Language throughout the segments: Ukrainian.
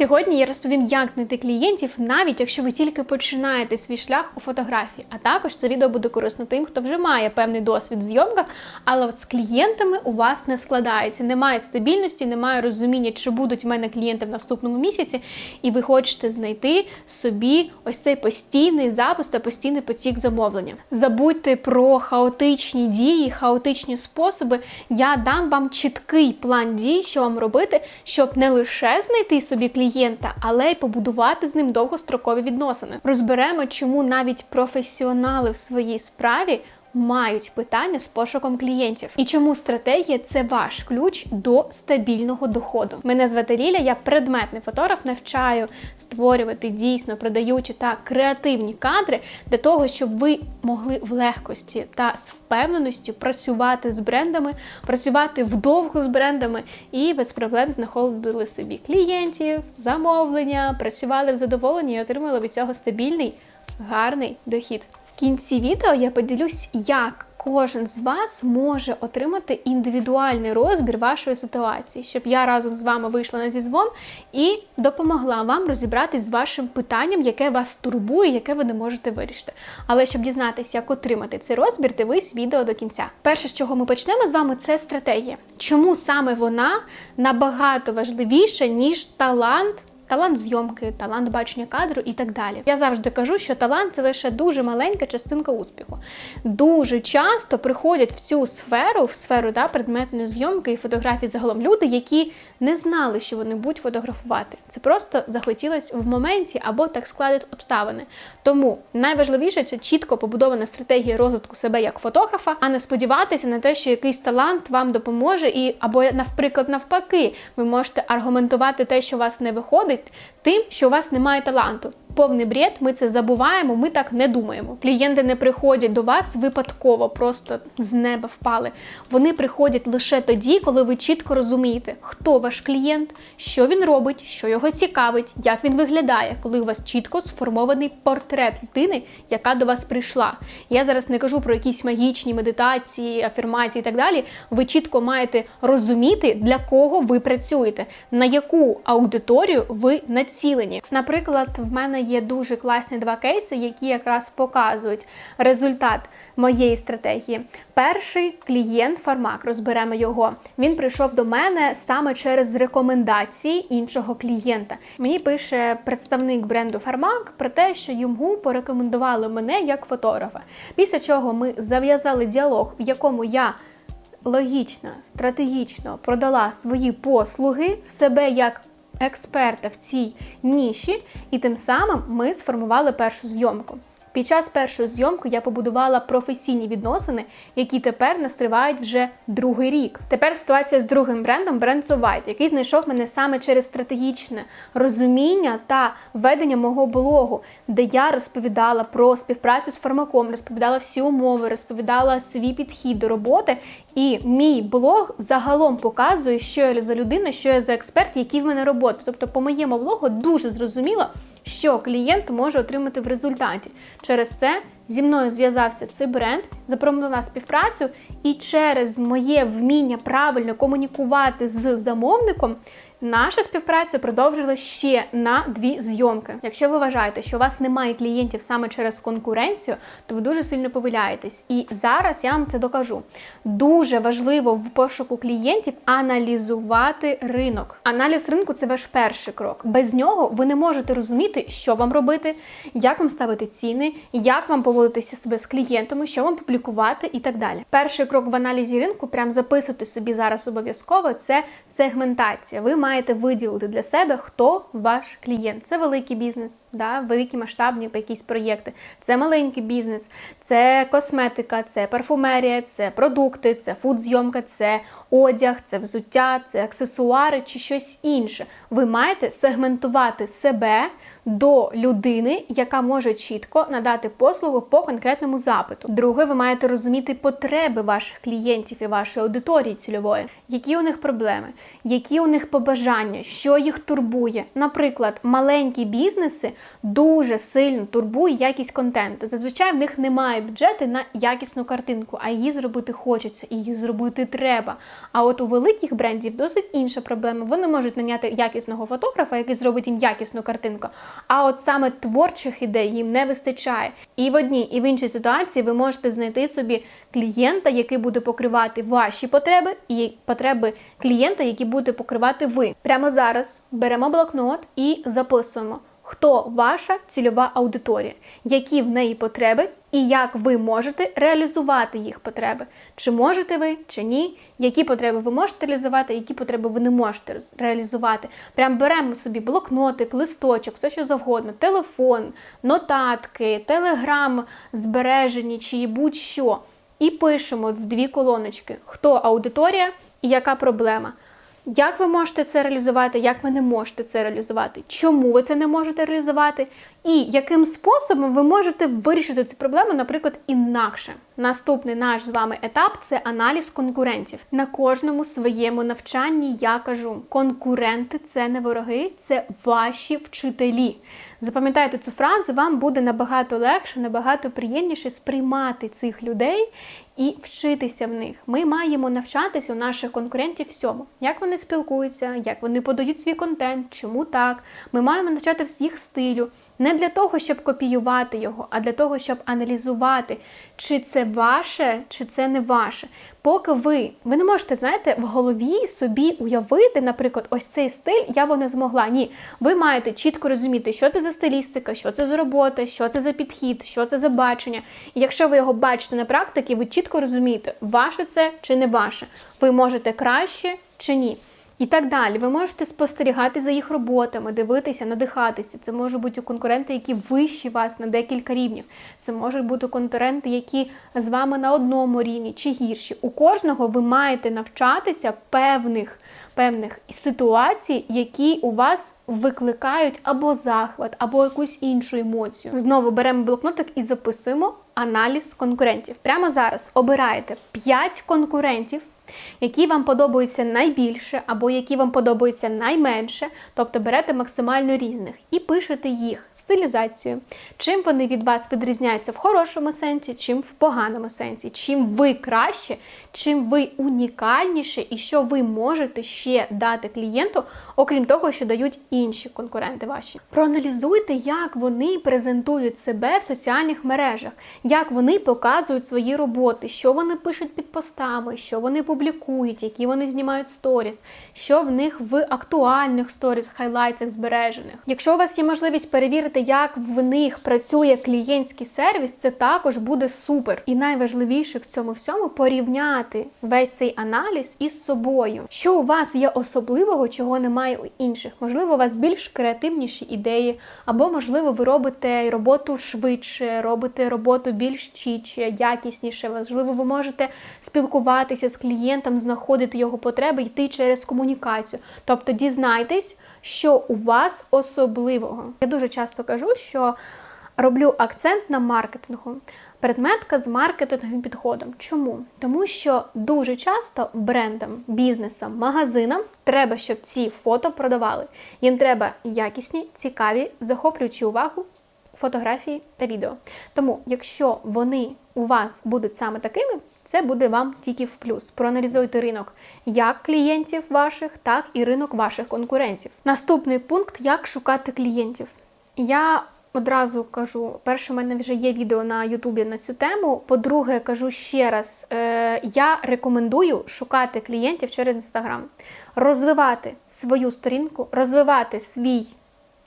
Сьогодні я розповім, як знайти клієнтів, навіть якщо ви тільки починаєте свій шлях у фотографії. А також це відео буде корисно тим, хто вже має певний досвід в зйомках, але от з клієнтами у вас не складається. Немає стабільності, немає розуміння, чи будуть в мене клієнти в наступному місяці, і ви хочете знайти собі ось цей постійний запис та постійний потік замовлення. Забудьте про хаотичні дії, хаотичні способи. Я дам вам чіткий план дій, що вам робити, щоб не лише знайти собі клієнта, але й побудувати з ним довгострокові відносини. Розберемо, чому навіть професіонали в своїй справі. Мають питання з пошуком клієнтів, і чому стратегія це ваш ключ до стабільного доходу. Мене звати Ліля, я предметний фотограф, навчаю створювати дійсно продаючі та креативні кадри для того, щоб ви могли в легкості та з впевненістю працювати з брендами, працювати вдовго з брендами і без проблем знаходили собі клієнтів, замовлення, працювали в задоволенні і отримали від цього стабільний, гарний дохід. Кінці відео я поділюсь, як кожен з вас може отримати індивідуальний розбір вашої ситуації, щоб я разом з вами вийшла на зізвон і допомогла вам розібратись з вашим питанням, яке вас турбує, яке ви не можете вирішити. Але щоб дізнатися, як отримати цей розбір, дивись відео до кінця. Перше, з чого ми почнемо з вами, це стратегія. Чому саме вона набагато важливіша, ніж талант? Талант зйомки, талант бачення кадру і так далі. Я завжди кажу, що талант це лише дуже маленька частинка успіху. Дуже часто приходять в цю сферу, в сферу да, предметної зйомки і фотографії загалом люди, які не знали, що вони будуть фотографувати. Це просто захотілось в моменті або так складуть обставини. Тому найважливіше це чітко побудована стратегія розвитку себе як фотографа, а не сподіватися на те, що якийсь талант вам допоможе, і або, наприклад, навпаки, ви можете аргументувати те, що у вас не виходить тим, що у вас немає таланту. Повний бред, ми це забуваємо, ми так не думаємо. Клієнти не приходять до вас випадково, просто з неба впали. Вони приходять лише тоді, коли ви чітко розумієте, хто ваш клієнт, що він робить, що його цікавить, як він виглядає, коли у вас чітко сформований портрет людини, яка до вас прийшла. Я зараз не кажу про якісь магічні медитації, афірмації і так далі. Ви чітко маєте розуміти, для кого ви працюєте, на яку аудиторію ви націлені. Наприклад, в мене є дуже класні два кейси, які якраз показують результат моєї стратегії. Перший клієнт Фармак, розберемо його. Він прийшов до мене саме через рекомендації іншого клієнта. Мені пише представник бренду Фармак про те, що йому порекомендували мене як фотографа. Після чого ми зав'язали діалог, в якому я. Логічно, стратегічно продала свої послуги себе як експерта в цій ніші, і тим самим ми сформували першу зйомку. Під час першої зйомки я побудувала професійні відносини, які тепер нас тривають вже другий рік. Тепер ситуація з другим брендом бренд White, який знайшов мене саме через стратегічне розуміння та ведення мого блогу, де я розповідала про співпрацю з фармаком, розповідала всі умови, розповідала свій підхід до роботи. І мій блог загалом показує, що я за людина, що я за експерт, які в мене роботи. Тобто, по моєму блогу дуже зрозуміло що клієнт може отримати в результаті. Через це зі мною зв'язався цей бренд, запропонував співпрацю, і через моє вміння правильно комунікувати з замовником. Наша співпраця продовжилася ще на дві зйомки. Якщо ви вважаєте, що у вас немає клієнтів саме через конкуренцію, то ви дуже сильно помиляєтесь. І зараз я вам це докажу. Дуже важливо в пошуку клієнтів аналізувати ринок. Аналіз ринку це ваш перший крок. Без нього ви не можете розуміти, що вам робити, як вам ставити ціни, як вам поводитися себе з клієнтами, що вам публікувати і так далі. Перший крок в аналізі ринку, прям записуйте собі зараз обов'язково, це сегментація. Ви маєте виділити для себе, хто ваш клієнт. Це великий бізнес, да? великі масштабні якісь проєкти, це маленький бізнес, це косметика, це парфумерія, це продукти, це фудзйомка, це одяг, це взуття, це аксесуари чи щось інше. Ви маєте сегментувати себе до людини, яка може чітко надати послугу по конкретному запиту. Друге, ви маєте розуміти потреби ваших клієнтів і вашої аудиторії цільової, які у них проблеми, які у них побажання бажання, що їх турбує. Наприклад, маленькі бізнеси дуже сильно турбує якість контенту. Зазвичай в них немає бюджету на якісну картинку, а її зробити хочеться, і її зробити треба. А от у великих брендів досить інша проблема. Вони можуть наняти якісного фотографа, який зробить їм якісну картинку. А от саме творчих ідей їм не вистачає. І в одній, і в іншій ситуації ви можете знайти собі клієнта, який буде покривати ваші потреби, і потреби клієнта, які буде покривати ви. Прямо зараз беремо блокнот і записуємо. Хто ваша цільова аудиторія, які в неї потреби, і як ви можете реалізувати їх потреби? Чи можете ви, чи ні? Які потреби ви можете реалізувати, які потреби ви не можете реалізувати? Прям беремо собі блокнотик, листочок, все що завгодно, телефон, нотатки, телеграм збережені чи будь-що. І пишемо в дві колоночки, хто аудиторія і яка проблема. Як ви можете це реалізувати, як ви не можете це реалізувати? Чому ви це не можете реалізувати? І яким способом ви можете вирішити цю проблему, наприклад, інакше? Наступний наш з вами етап це аналіз конкурентів. На кожному своєму навчанні я кажу: конкуренти це не вороги, це ваші вчителі. Запам'ятайте цю фразу, вам буде набагато легше, набагато приємніше сприймати цих людей і вчитися в них. Ми маємо навчатися у наших конкурентів всьому, як вони спілкуються, як вони подають свій контент, чому так. Ми маємо навчати їх стилю. Не для того, щоб копіювати його, а для того, щоб аналізувати, чи це ваше, чи це не ваше. Поки ви, ви не можете, знаєте, в голові собі уявити, наприклад, ось цей стиль я б не змогла. Ні, ви маєте чітко розуміти, що це за стилістика, що це за робота, що це за підхід, що це за бачення. І якщо ви його бачите на практиці, ви чітко розумієте, ваше це чи не ваше. Ви можете краще чи ні. І так далі. Ви можете спостерігати за їх роботами, дивитися, надихатися. Це можуть бути конкуренти, які вищі вас на декілька рівнів. Це можуть бути конкуренти, які з вами на одному рівні чи гірші. У кожного ви маєте навчатися певних певних ситуацій, які у вас викликають або захват, або якусь іншу емоцію. Знову беремо блокнотик і записуємо аналіз конкурентів. Прямо зараз обираєте 5 конкурентів які вам подобаються найбільше або які вам подобаються найменше, тобто берете максимально різних і пишете їх стилізацію, чим вони від вас відрізняються в хорошому сенсі, чим в поганому сенсі, чим ви краще, чим ви унікальніше? І що ви можете ще дати клієнту, окрім того, що дають інші конкуренти ваші. Проаналізуйте, як вони презентують себе в соціальних мережах, як вони показують свої роботи, що вони пишуть під постами, що вони публікують, які вони знімають сторіс, що в них в актуальних сторіс, хайлайтах збережених. Якщо у вас є можливість перевірити, як в них працює клієнтський сервіс, це також буде супер. І найважливіше в цьому всьому порівняти весь цей аналіз із собою. Що у вас є особливого, чого немає у інших? Можливо, у вас більш креативніші ідеї, або можливо, ви робите роботу швидше, робите роботу більш чітче, якісніше. Можливо, ви можете спілкуватися з клієнтом, знаходити його потреби, йти через комунікацію. Тобто дізнайтесь, що у вас особливого. Я дуже часто кажу, що роблю акцент на маркетингу. Предметка з маркетинговим підходом. Чому? Тому що дуже часто брендам, бізнесам, магазинам треба, щоб ці фото продавали. Їм треба якісні, цікаві, захоплюючі увагу фотографії та відео. Тому, якщо вони у вас будуть саме такими, це буде вам тільки в плюс. Проаналізуйте ринок як клієнтів ваших, так і ринок ваших конкурентів. Наступний пункт як шукати клієнтів. Я одразу кажу: перше, у мене вже є відео на Ютубі на цю тему. По-друге, кажу ще раз: е, я рекомендую шукати клієнтів через інстаграм, розвивати свою сторінку, розвивати свій.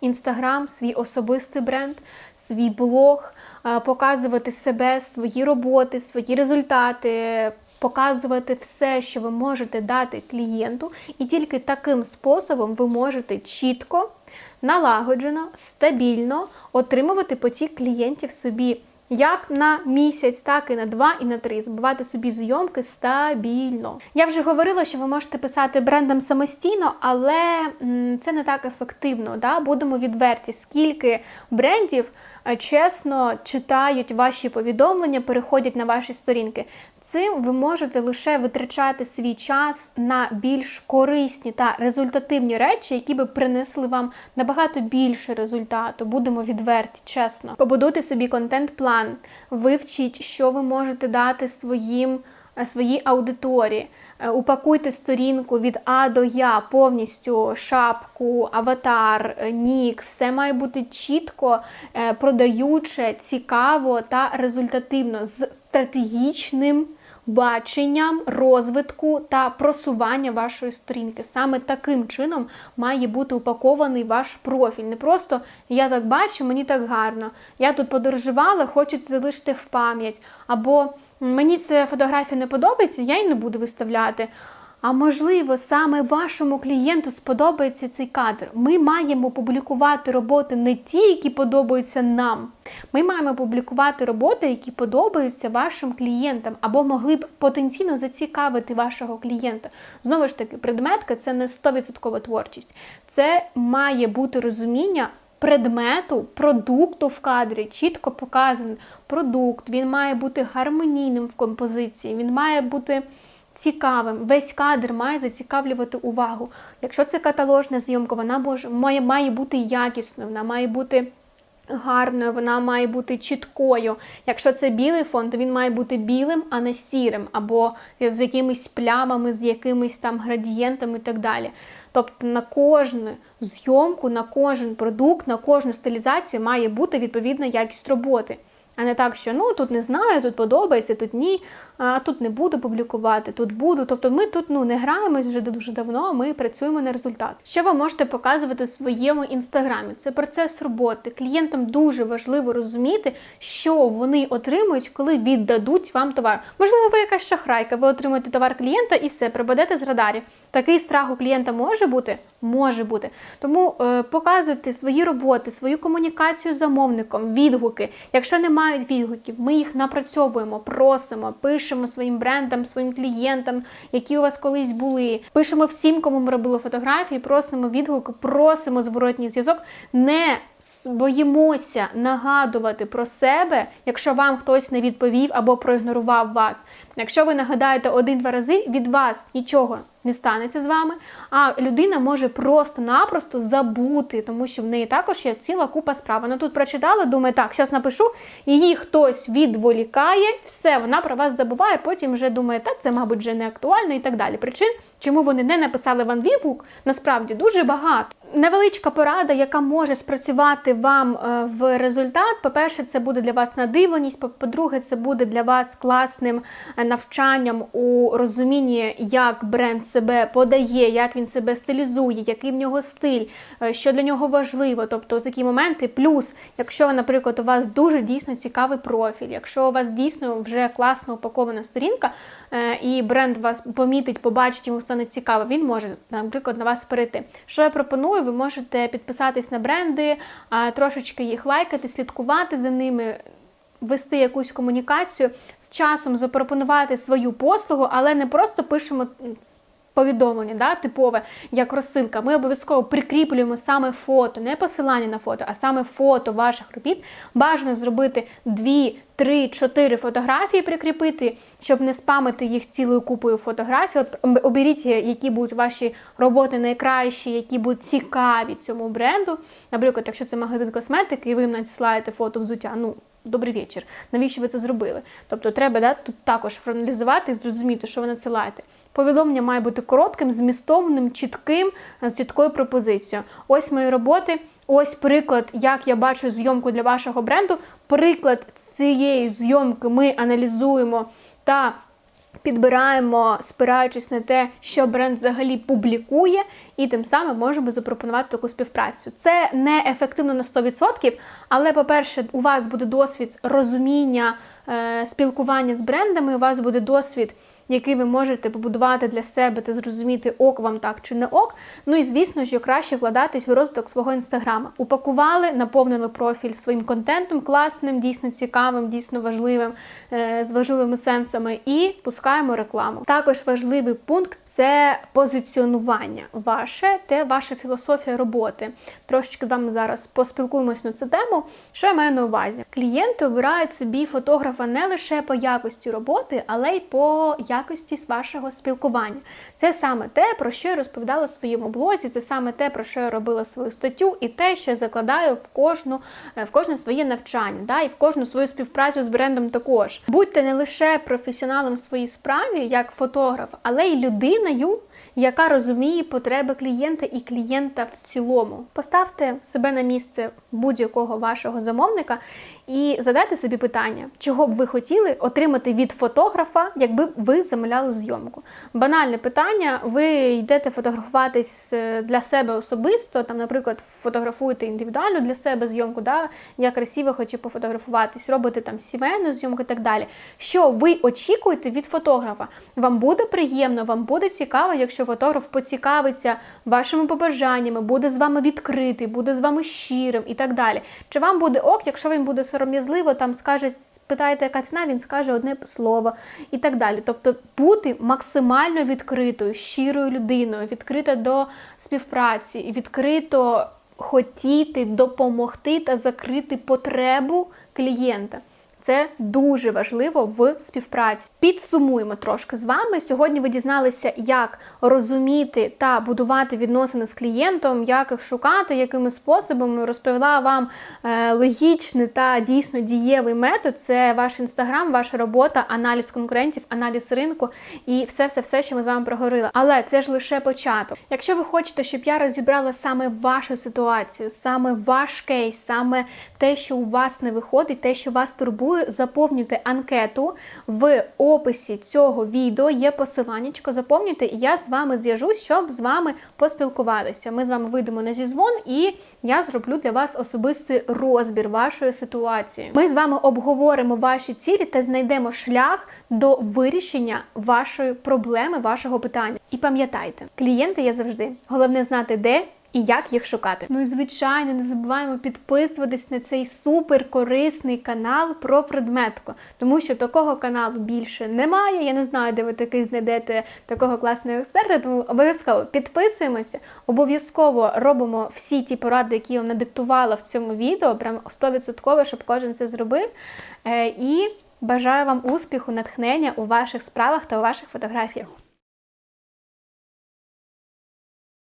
Інстаграм, свій особистий бренд, свій блог, е, показувати себе, свої роботи, свої результати, показувати все, що ви можете дати клієнту, і тільки таким способом ви можете чітко, налагоджено, стабільно отримувати потік клієнтів собі. Як на місяць, так і на два, і на три. Збивати собі зйомки стабільно. Я вже говорила, що ви можете писати брендам самостійно, але це не так ефективно. Да? Будемо відверті, скільки брендів чесно читають ваші повідомлення, переходять на ваші сторінки. Цим ви можете лише витрачати свій час на більш корисні та результативні речі, які би принесли вам набагато більше результату. Будемо відверті, чесно. Побудуйте собі контент-план, вивчіть, що ви можете дати своїм е, своїй аудиторії. Е, Упакуйте сторінку від А до Я повністю шапку, аватар, е, нік. Все має бути чітко, е, продаюче, цікаво та результативно з стратегічним баченням розвитку та просування вашої сторінки. Саме таким чином має бути упакований ваш профіль. Не просто я так бачу, мені так гарно. Я тут подорожувала, хочу залишити в пам'ять. Або мені ця фотографія не подобається, я її не буду виставляти. А можливо, саме вашому клієнту сподобається цей кадр. Ми маємо публікувати роботи не ті, які подобаються нам. Ми маємо публікувати роботи, які подобаються вашим клієнтам, або могли б потенційно зацікавити вашого клієнта. Знову ж таки, предметка це не 100% творчість. Це має бути розуміння. Предмету, продукту в кадрі чітко показаний продукт, він має бути гармонійним в композиції, він має бути цікавим. Весь кадр має зацікавлювати увагу. Якщо це каталожна зйомка, вона має, має бути якісною, вона має бути гарною, вона має бути чіткою. Якщо це білий фон, то він має бути білим, а не сірим, або з якимись плямами, з якимись там градієнтами і так далі. Тобто на кожну зйомку, на кожен продукт, на кожну стилізацію має бути відповідна якість роботи. А не так, що ну тут не знаю, тут подобається, тут ні, а тут не буду публікувати, тут буду. Тобто ми тут ну не граємось вже дуже давно, ми працюємо на результат. Що ви можете показувати в своєму інстаграмі? Це процес роботи. Клієнтам дуже важливо розуміти, що вони отримують, коли віддадуть вам товар. Можливо, ви якась шахрайка, ви отримуєте товар клієнта і все, припадете з радарів. Такий страх у клієнта може бути? Може бути. Тому е, показуйте свої роботи, свою комунікацію з замовником, відгуки. Якщо не мають відгуків, ми їх напрацьовуємо, просимо, пишемо своїм брендам, своїм клієнтам, які у вас колись були. Пишемо всім, кому ми робили фотографії, просимо відгуки, просимо зворотній зв'язок. Не боїмося нагадувати про себе, якщо вам хтось не відповів або проігнорував вас. Якщо ви нагадаєте один-два рази, від вас нічого не станеться з вами, а людина може просто-напросто забути, тому що в неї також є ціла купа справ. Вона тут прочитала, думає, так, зараз напишу, її хтось відволікає, все, вона про вас забуває, потім вже думає, так, це, мабуть, вже не актуально і так далі. Причин, чому вони не написали вам відгук, насправді дуже багато. Невеличка порада, яка може спрацювати вам е, в результат. По-перше, це буде для вас надивленість. по- По-друге, це буде для вас класним е, навчанням у розумінні, як бренд себе подає, як він себе стилізує, який в нього стиль, е, що для нього важливо. Тобто такі моменти. Плюс, якщо, наприклад, у вас дуже дійсно цікавий профіль, якщо у вас дійсно вже класно упакована сторінка, і бренд вас помітить, побачить, йому стане цікаво, він може, наприклад, на вас перейти. Що я пропоную? Ви можете підписатись на бренди, трошечки їх лайкати, слідкувати за ними. Вести якусь комунікацію з часом запропонувати свою послугу, але не просто пишемо повідомлення, да, типове, як розсилка. Ми обов'язково прикріплюємо саме фото, не посилання на фото, а саме фото ваших робіт. Бажано зробити 2, 3, 4 фотографії прикріпити, щоб не спамити їх цілою купою фотографій. От оберіть, які будуть ваші роботи найкращі, які будуть цікаві цьому бренду. Наприклад, якщо це магазин косметики, і ви їм надсилаєте фото взуття, ну. Добрий вечір. Навіщо ви це зробили? Тобто треба да, тут також проаналізувати і зрозуміти, що ви надсилаєте. Повідомлення має бути коротким, змістовним, чітким, з чіткою пропозицією. Ось мої роботи, ось приклад, як я бачу зйомку для вашого бренду. Приклад цієї зйомки ми аналізуємо та підбираємо, спираючись на те, що бренд взагалі публікує, і тим самим можемо запропонувати таку співпрацю. Це не ефективно на 100%, але, по-перше, у вас буде досвід розуміння, е, спілкування з брендами, у вас буде досвід який ви можете побудувати для себе та зрозуміти, ок вам так чи не ок. Ну і звісно, що краще вкладатись в розвиток свого інстаграма. Упакували, наповнили профіль своїм контентом класним, дійсно цікавим, дійсно важливим, е, з важливими сенсами, і пускаємо рекламу. Також важливий пункт це позиціонування ваше та ваша філософія роботи. Трошечки з вами зараз поспілкуємось на цю тему. Що я маю на увазі? Клієнти обирають собі фотографа не лише по якості роботи, але й по якості вашого спілкування. Це саме те, про що я розповідала в своєму блозі, це саме те, про що я робила свою статтю, і те, що я закладаю в кожну е, в кожне своє навчання, да, і в кожну свою співпрацю з брендом також. Будьте не лише професіоналом в своїй справі, як фотограф, але й людиною, яка розуміє потреби клієнта і клієнта в цілому. Поставте себе на місце будь-якого вашого замовника і задайте собі питання, чого б ви хотіли отримати від фотографа, якби ви замовляли зйомку. Банальне питання: ви йдете фотографуватись е, для себе особисто, там, наприклад, фотографуєте індивідуально для себе зйомку, да, я красиво хочу пофотографуватись, робите там сімейну зйомку і так далі. Що ви очікуєте від фотографа? Вам буде приємно, вам буде цікаво, якщо фотограф поцікавиться вашими побажаннями, буде з вами відкритий, буде з вами щирим і так далі. Чи вам буде ок, якщо він буде сором'язливо, там скаже, спитаєте, яка ціна, він скаже одне слово і так далі. Тобто бути максимально відкритою, щирою людиною, відкрита до співпраці, відкрито хотіти допомогти та закрити потребу клієнта. Це дуже важливо в співпраці. Підсумуємо трошки з вами. Сьогодні ви дізналися, як розуміти та будувати відносини з клієнтом, як їх шукати, якими способами. Розповіла вам е, логічний та дійсно дієвий метод. Це ваш інстаграм, ваша робота, аналіз конкурентів, аналіз ринку і все, все, все, що ми з вами проговорили. Але це ж лише початок. Якщо ви хочете, щоб я розібрала саме вашу ситуацію, саме ваш кейс, саме те, що у вас не виходить, те, що вас турбує заповнюйте анкету. В описі цього відео є посиланнячко, заповнюйте, і я з вами зв'яжусь, щоб з вами поспілкуватися. Ми з вами вийдемо на зізвон, і я зроблю для вас особистий розбір вашої ситуації. Ми з вами обговоримо ваші цілі та знайдемо шлях до вирішення вашої проблеми, вашого питання. І пам'ятайте, клієнти є завжди. Головне знати, де і як їх шукати. Ну і звичайно, не забуваємо підписуватись на цей супер корисний канал про предметку, тому що такого каналу більше немає. Я не знаю, де ви такий знайдете такого класного експерта. Тому обов'язково підписуємося, обов'язково робимо всі ті поради, які я вам надиктувала в цьому відео. Прям 100%, щоб кожен це зробив. Е, І бажаю вам успіху, натхнення у ваших справах та у ваших фотографіях.